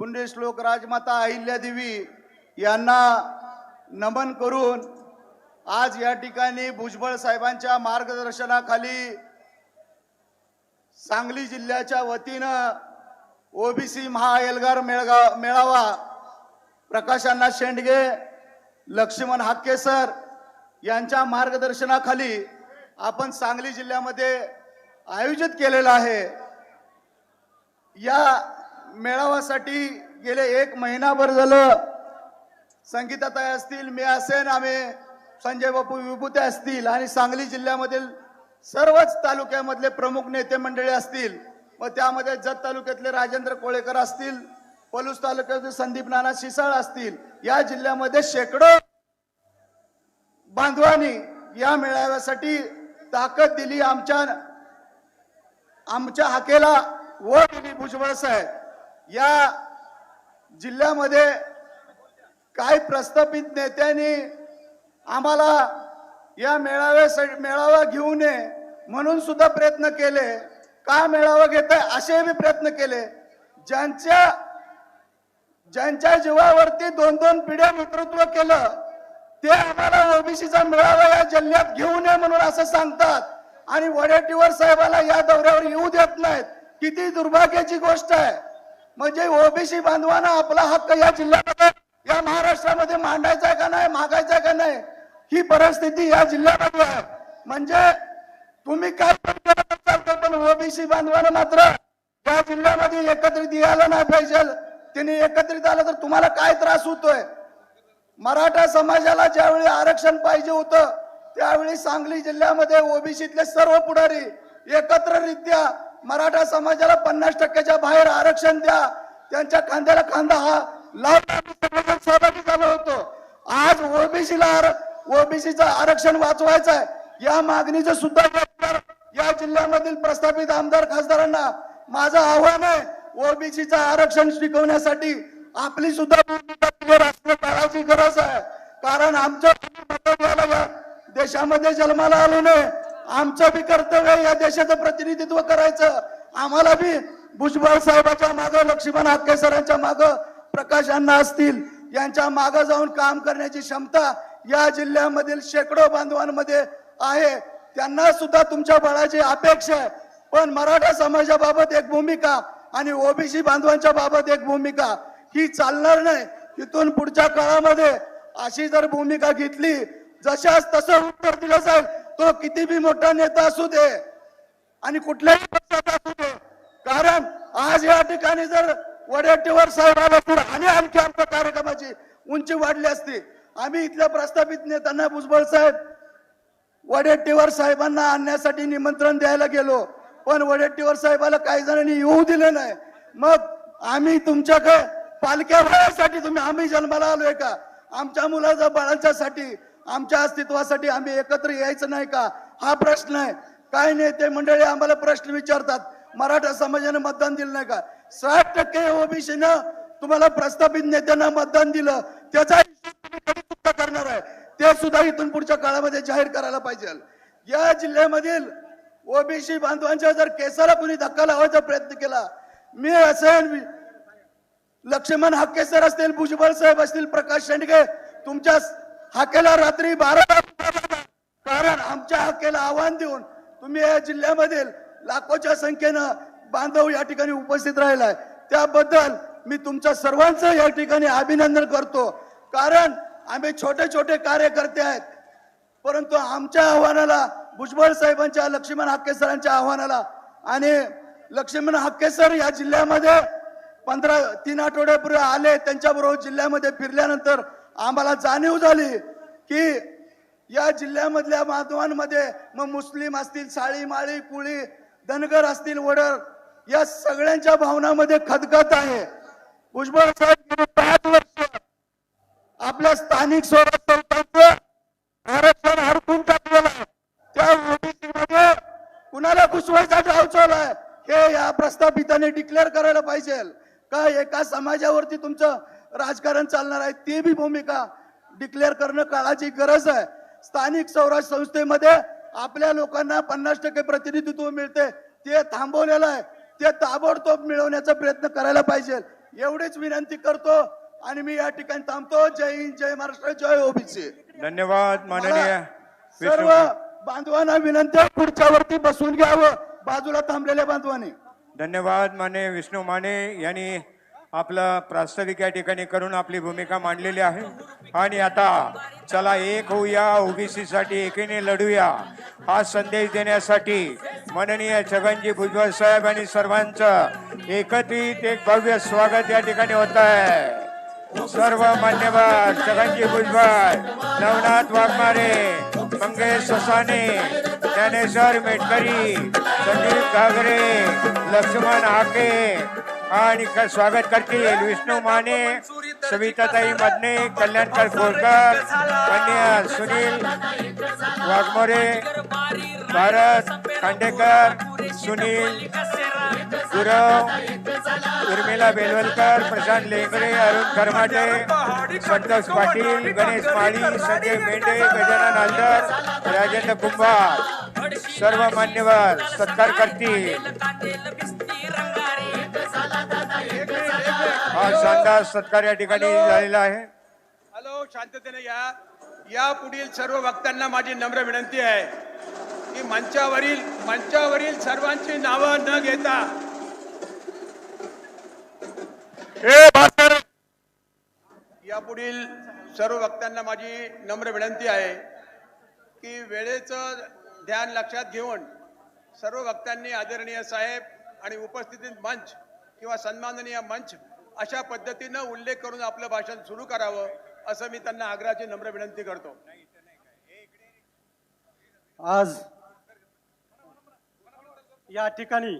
पुण्यश्लोक राजमाता अहिल्यादेवी यांना नमन करून आज या ठिकाणी भुजबळ साहेबांच्या मार्गदर्शनाखाली सांगली जिल्ह्याच्या वतीनं ओबीसी महाएल्गार मेळगा मेळावा प्रकाशांना शेंडगे लक्ष्मण हाकेसर यांच्या मार्गदर्शनाखाली आपण सांगली जिल्ह्यामध्ये आयोजित केलेला आहे. या मेळाव्यासाठी गेले एक महिनाभर झालं. संगीताताई असतील मी असेन आम्ही संजय बापू विभूते असतील आणि सांगली जिल्ह्यामधील सर्वच तालुक्यामधले प्रमुख नेते मंडळी असतील. व त्यामध्ये जत तालुक्यातले राजेंद्र कोळेकर असतील पलूस तालुक्यातले संदीप नाना शिसाळ असतील या जिल्ह्यामध्ये शेकडो बांधवांनी या मेळाव्यासाठी ताकद दिली आमच्या आमच्या हाकेला व दिली भुजबळ साहेब. या जिल्ह्यामध्ये काही प्रस्थापित नेत्यांनी आम्हाला या मेळाव्यासाठी मेळावा घेऊ नये म्हणून सुद्धा प्रयत्न केले. का मेळावा घेत आहे असे बी प्रयत्न केले. ज्यांच्या ज्यांच्या जीवावरती दोन दोन पिढ्या नेतृत्व केलं ते आम्हाला ओबीसीचा मेळावा या जिल्ह्यात घेऊ नये म्हणून असं सांगतात. आणि वडेट्टीवर साहेबाला या दौऱ्यावर येऊ देत नाहीत. किती दुर्भाग्याची गोष्ट आहे. म्हणजे ओबीसी बांधवांना आपला हक्क या जिल्ह्यामध्ये या महाराष्ट्रामध्ये मांडायचा आहे का नाही मागायचा का नाही ही परिस्थिती या जिल्ह्यामध्ये आहे. म्हणजे तुम्ही काय पण पण ओबीसी बांधवांना मात्र या जिल्ह्यामध्ये एकत्रित यायला नाही पाहिजे. त्यांनी एकत्रित आलं तर तुम्हाला काय त्रास होतोय? मराठा समाजाला ज्यावेळी आरक्षण पाहिजे होतं त्यावेळी सांगली जिल्ह्यामध्ये ओबीसीतले सर्व पुढारी एकत्ररित्या मराठा समाजाला पन्नास टक्क्याच्या बाहेर आरक्षण द्या. त्यांच्या खांद्याला खांदा हा. लावून सहभागी झालो होतो. आज ओबीसीला ओबीसीचं आरक्षण वाचवायचं आहे. या मागणीचं सुद्धा या- जिल्ह्यामधील प्रस्थापित आमदार खासदारांना माझं आव्हान आहे. ओबीसीचं आरक्षण शिकवण्यासाठी आपली सुद्धा भूमिका म्हणजे काळाची गरज आहे. कारण आमचं देशामध्ये जन्माला आलो नाही. आमचं बी कर्तव्य आहे या देशाचं प्रतिनिधित्व करायचं. आम्हाला बी भुजबळ साहेबाच्या मागं लक्ष्मण हातके सरांच्या मागं प्रकाश अण्णा असतील. यांच्या मागं जाऊन काम करण्याची क्षमता या जिल्ह्यामधील शेकडो बांधवांमध्ये आहे. त्यांना सुद्धा तुमच्या बळाची अपेक्षा आहे. पण मराठा समाजाबाबत एक भूमिका आणि ओबीसी बांधवांच्या बाबत एक भूमिका ही चालणार नाही. तिथून पुढच्या काळामध्ये अशी जर भूमिका घेतली जशाच तसं उत्तर दिलं जाईल तो किती बी मोठा नेता असू दे आणि कुठल्याही पक्षाचा असू दे. कारण आज या ठिकाणी जर वडेट्टीवर साहेब आला तर आणि आणखी आमच्या कार्यक्रमाची उंची वाढली असती आम्ही इथल्या प्रस्थापित नेत्यांना भुजबळ साहेब वडेट्टीवर साहेबांना आणण्यासाठी निमंत्रण द्यायला गेलो पण वडेट्टीवर साहेबाला काही जणांनी येऊ दिले नाही. मग आम्ही तुमच्याकडे पालख्या साठी तुम्ही आम्ही जन्माला आलोय का? आमच्या मुलाच्या बाळांच्यासाठी आमच्या अस्तित्वासाठी आम्ही एकत्र यायचं नाही का? हा प्रश्न आहे. काय नाही ते मंडळी आम्हाला प्रश्न विचारतात. मराठा समाजाने मतदान दिलं नाही का? साठ टक्के ओबीसीनं तुम्हाला प्रस्थापित नेत्यांना मतदान दिलं. त्याचा करणार आहे. ते सुद्धा इथून पुढच्या काळामध्ये जाहीर करायला पाहिजे. या जिल्ह्यामधील ओबीसी बांधवांच्या जर केसाला कुणी धक्का लावायचा प्रयत्न केला मी असेल लक्ष्मण हाके असतील भुजबळ साहेब असतील प्रकाश शेंडगे तुमच्या हाकेला रात्री बारा कारण आमच्या हाकेला आव्हान देऊन तुम्ही या जिल्ह्यामधील लाखोच्या संख्येनं बांधव या ठिकाणी उपस्थित राहिलाय. त्याबद्दल मी तुमच्या सर्वांचं या ठिकाणी अभिनंदन करतो. कारण आम्ही छोटे छोटे कार्यकर्ते आहेत. परंतु आमच्या आव्हानाला भुजबळ साहेबांच्या लक्ष्मण हाकेसरांच्या आव्हानाला आणि लक्ष्मण हाकेसर या जिल्ह्यामध्ये पंधरा तीन आठवड्यापूर्वी आले त्यांच्याबरोबर जिल्ह्यामध्ये फिरल्यानंतर आम्हाला जाणीव झाली की या जिल्ह्यामधल्या बांधवांमध्ये मग मुस्लिम असतील साळी माळी कुळी धनगर असतील वडर या सगळ्यांच्या भावनामध्ये खदखत आहे. भुजबळ साहेब गेली पाच वर्ष. आपल्या स्थानिक स्वराज्य संस्थांचं आरक्षण हरकून टाकलेलं आहे. त्या ओबीसीमध्ये कुणाला घुसवायचा डाव आहे? हे या प्रस्थापिताने डिक्लेअर करायला पाहिजे. का एका समाजावरती तुमचं राजकारण चालणार आहे ती बी भूमिका डिक्लेअर करणं काळाची गरज आहे. स्थानिक स्वराज संस्थेमध्ये आपल्या लोकांना पन्नास टक्के प्रतिनिधित्व मिळते. ते थांबवलेलं आहे. ते ताबडतोब मिळवण्याचा प्रयत्न करायला पाहिजे. एवढीच विनंती करतो आणि मी या ठिकाणी थांबतो. जय हिंद जय महाराष्ट्र जय ओबीसी. धन्यवाद माननीय सर्व बांधवांना विनंती आहे, खुर्च्यावरती बसून घ्यावं. बाजूला थांबलेल्या बांधवांनी. धन्यवाद माने विष्णू माने यांनी आपलं प्रास्ताविक या ठिकाणी करून आपली भूमिका मांडलेली आहे. आणि आता चला एक होऊया ओबीसी साठी एकीने लढूया. हा संदेश देण्यासाठी माननीय छगनजी भुजबळ साहेब आणि सर्वांचं एकत्रित एक भव्य स्वागत या ठिकाणी होत आहे. सर्व मान्यवर छगनजी भुजबळ नवनाथ वाघमारे मंगेश ससाने ज्ञानेश्वर मेटकरी संदीप घागरे लक्ष्मण हाके आणि स्वागत करतील विष्णू माने सविताताई मदने कल्याणकर कोरकर कन्या सुनील वाघमोरे भारत खांडेकर सुनील गुरव उर्मिला बेलवलकर प्रशांत लेंगरे अरुण खरमाटे संतोष पाटील गणेश माळी संजय मेंढे गजानन आलदर राजेंद्र कुंभार सर्व मान्यवर सत्कार करतील हा शानदार सत्कार या ठिकाणी झालेला आहे. हॅलो शांततेने या. या पुढील सर्व वक्त्यांना माझी नम्र विनंती आहे की मंचावरील मंचावरील सर्वांची नावं न घेता या पुढील सर्व वक्त्यांना माझी नम्र विनंती आहे की वेळेचं ध्यान लक्षात घेऊन सर्व वक्त्यांनी आदरणीय साहेब आणि उपस्थितीत मंच किंवा सन्माननीय मंच अशा पद्धतीनं उल्लेख करून आपलं भाषण सुरू करावं असं मी त्यांना आग्रहाची नम्र विनंती करतो. आज या ठिकाणी